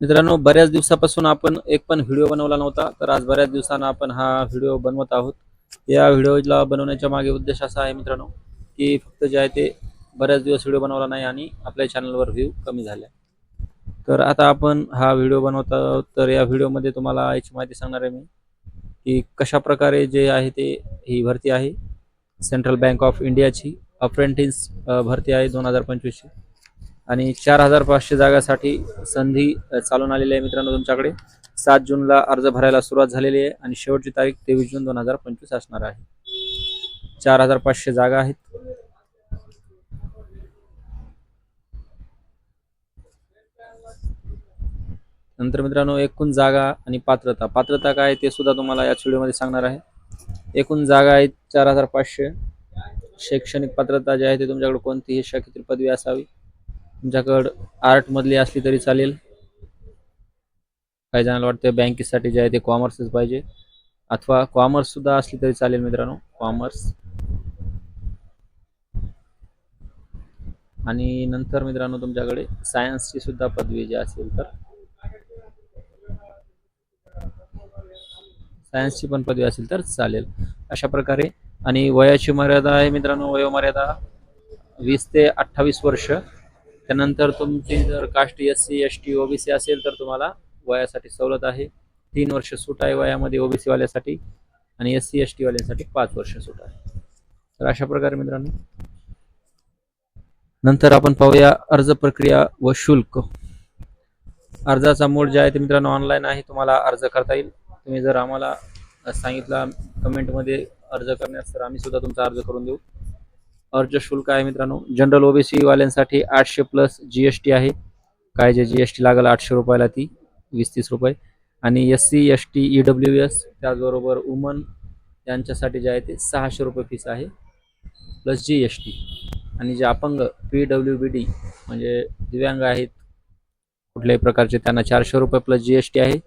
मित्रांनो बऱ्याच दिवसापासून आपण एक पण व्हिडिओ बनवला नव्हता तर आज बऱ्याच दिवसानं आपण हा व्हिडिओ बनवत आहोत. या व्हिडिओला बनवण्याच्या मागे उद्देश असा आहे मित्रांनो की फक्त जे आहे ते बऱ्याच दिवस व्हिडिओ बनवला नाही आणि आपल्या चॅनलवर व्ह्यू कमी झाल्या तर आता आपण हा व्हिडिओ बनवत आहोत तर या व्हिडिओमध्ये तुम्हाला याची माहिती सांगणार आहे मी की कशा प्रकारे जे आहे ते ही भरती आहे. सेंट्रल बँक ऑफ इंडियाची अप्रेंटिस भरती आहे दोन हजार पंचवीसची. आणि चार हजार पाचशे जागासाठी संधी चालून आलेली आहे मित्रांनो तुमच्याकडे. सात जूनला अर्ज भरायला सुरुवात झालेली आहे आणि शेवटची तारीख तेवीस जून दोन हजार पंचवीस असणार आहे. चार हजार पाचशे जागा आहेत. नंतर मित्रांनो एकूण जागा आणि पात्रता. पात्रता काय आहे ते सुद्धा तुम्हाला याच व्हिडिओमध्ये सांगणार आहे. एकूण जागा आहेत चार हजार पाचशे. शैक्षणिक पात्रता जी आहे ते तुमच्याकडे कोणतीही शाखेतील पदवी असावी. तुमच्याकडं आर्टमधली असली तरी चालेल. काही जणांना वाटतं बँकेसाठी जे आहे ते कॉमर्सच पाहिजे. अथवा कॉमर्स सुद्धा असली तरी चालेल मित्रांनो कॉमर्स आणि नंतर मित्रांनो तुमच्याकडे सायन्सची सुद्धा पदवी जी असेल तर. सायन्सची पण पदवी असेल तर चालेल. अशा प्रकारे आणि वयाची मर्यादा आहे मित्रांनो वयोमर्यादा. वीस ते अठ्ठावीस वर्ष. त्यानंतर तुमची जर caste S C S T OBC असेल तर तुम्हाला वयासाठी सवलत आहे. तीन वर्ष सूट आहे वयामध्ये ओबीसी वाल्यासाठी आणि एस सी एस टी वाल्यांसाठी पाच वर्ष सूट आहे. तर अशा प्रकारे मित्रांनो नंतर आपण पाहूया अर्ज प्रक्रिया व शुल्क. अर्जाचा मोड जे आहे ते मित्रांनो ऑनलाईन आहे तुम्हाला अर्ज करता येईल. तुम्ही जर आम्हाला सांगितला कमेंटमध्ये अर्ज करण्यास तर आम्ही सुद्धा तुमचा अर्ज करून देऊ. अर्ज शुल्क आहे मित्रांनो. जनरल ओबीसी वाल्यांसाठी आठशे प्लस जी टी आहे. काय जे जी एस टी लागेल आठशे रुपयाला ती वीस तीस रुपये. आणि S C S T E W S त्याचबरोबर वुमन यांच्यासाठी जे आहे ते सहाशे रुपये फीस आहे प्लस जी एस टी आणि जे अपंग पी डब्ल्यू बी डी म्हणजे दिव्यांग आहेत कुठल्याही प्रकारचे त्यांना चारशे रुपये प्लस जी एस टी आहे.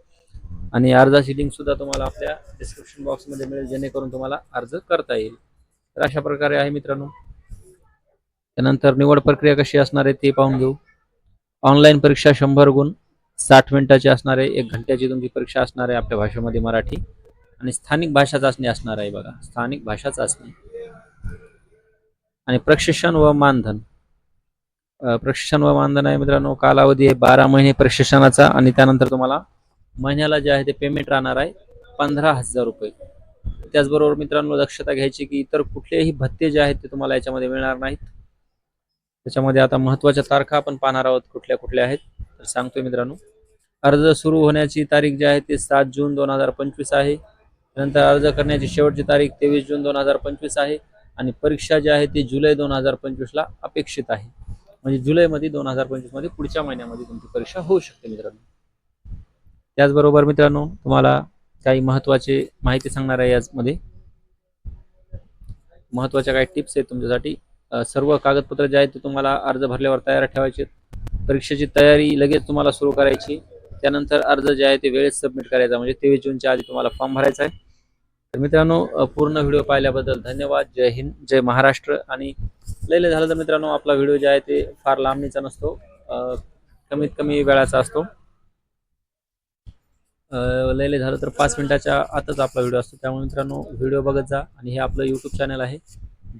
आणि अर्जाची लिंकसुद्धा तुम्हाला आपल्या डिस्क्रिप्शन बॉक्समध्ये मिळेल जेणेकरून तुम्हाला अर्ज करता येईल. तर अशा प्रकारे आहे मित्रांनो. त्यानंतर निवड प्रक्रिया कशी असणार आहे ते पाहून घेऊ. ऑनलाईन परीक्षा शंभर गुण साठ मिनिटाची असणार आहे एक घंट्याची तुमची परीक्षा असणार आहे आपल्या भाषेमध्ये मराठी. आणि स्थानिक भाषा चाचणी असणार आहे बघा स्थानिक भाषा चाचणी. आणि प्रशिक्षण व मानधन. प्रशिक्षण व मानधन आहे मित्रांनो कालावधी आहे बारा महिने प्रशिक्षणाचा आणि त्यानंतर तुम्हाला महिन्याला जे आहे ते पेमेंट राहणार आहे पंधरा हजार रुपये. त्याचबरोबर मित्रांनो दक्षता घ्यायची की इतर कुठलेही भत्ते जे आहेत ते तुम्हाला याच्यामध्ये मिळणार नाहीत. त्याच्यामध्ये आता महत्त्वाच्या तारखा आपण पाहणार आहोत कुठल्या कुठल्या आहेत. तर सांगतोय मित्रांनो अर्ज सुरू होण्याची तारीख जी आहे ती सात जून दोन हजार पंचवीस आहे. नंतर अर्ज करण्याची शेवटची तारीख तेवीस जून दोन हजार पंचवीस आहे आणि परीक्षा जी आहे ती जुलै दोन हजार पंचवीसला अपेक्षित आहे. म्हणजे जुलैमध्ये दोन हजार पंचवीसमध्ये पुढच्या महिन्यामध्ये तुमची परीक्षा होऊ शकते मित्रांनो. त्याचबरोबर मित्रांनो तुम्हाला काही महत्त्वाचे माहिती सांगणार आहे याचमध्ये महत्त्वाच्या काही टिप्स आहेत तुमच्यासाठी. सर्व कागदपत्र जे आहेत ते तुम्हाला अर्ज भरल्यावर तयार ठेवायचे परीक्षेची तयारी लगेच तुम्हाला सुरू करायची. त्यानंतर अर्ज जे आहे ते वेळेत सबमिट करायचा म्हणजे तेवीस जूनच्या आधी तुम्हाला फॉर्म भरायचा आहे. तर मित्रांनो पूर्ण व्हिडिओ पाहिल्याबद्दल धन्यवाद. जय हिंद जय महाराष्ट्र. आणि लय लय झालं तर मित्रांनो आपला व्हिडिओ जे आहे ते फार लांबणीचा नसतो. कमीत कमी वेळाचा असतो. लय लय झालं तर पाच मिनिटाच्या आतच आपला व्हिडिओ असतो. त्यामुळे मित्रांनो व्हिडिओ बघत जा. आणि हे आपलं यूट्यूब चॅनल आहे.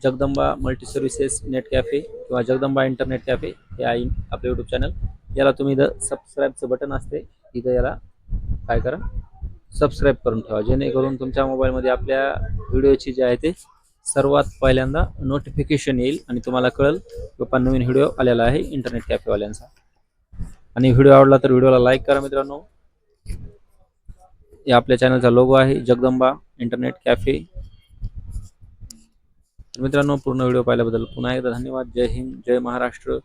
Jagdamba multi services net cafe किंवा जगदंबा इंटरनेट कॅफे हे आहे आपलं यूट्यूब चॅनल याला तुम्ही इथं सबस्क्राईबचं बटन असते. इथं याला काय करा? सबस्क्राईब करून ठेवा. जेणेकरून तुमच्या मोबाईलमध्ये आपल्या व्हिडिओची जे आहे ते सर्वात पहिल्यांदा नोटिफिकेशन येईल आणि तुम्हाला कळेल की नवीन व्हिडिओ आलेला आहे इंटरनेट कॅफेवाल्यांचा आणि व्हिडिओ आवडला तर व्हिडिओला लाईक करा मित्रांनो. या आपल्या चॅनलचा लोगो आहे जगदंबा इंटरनेट कॅफे तर मित्रांनो पूर्ण व्हिडिओ पाहिल्याबद्दल पुन्हा एकदा धन्यवाद. जय हिंद जय महाराष्ट्र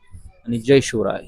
आणि जय शिवराय.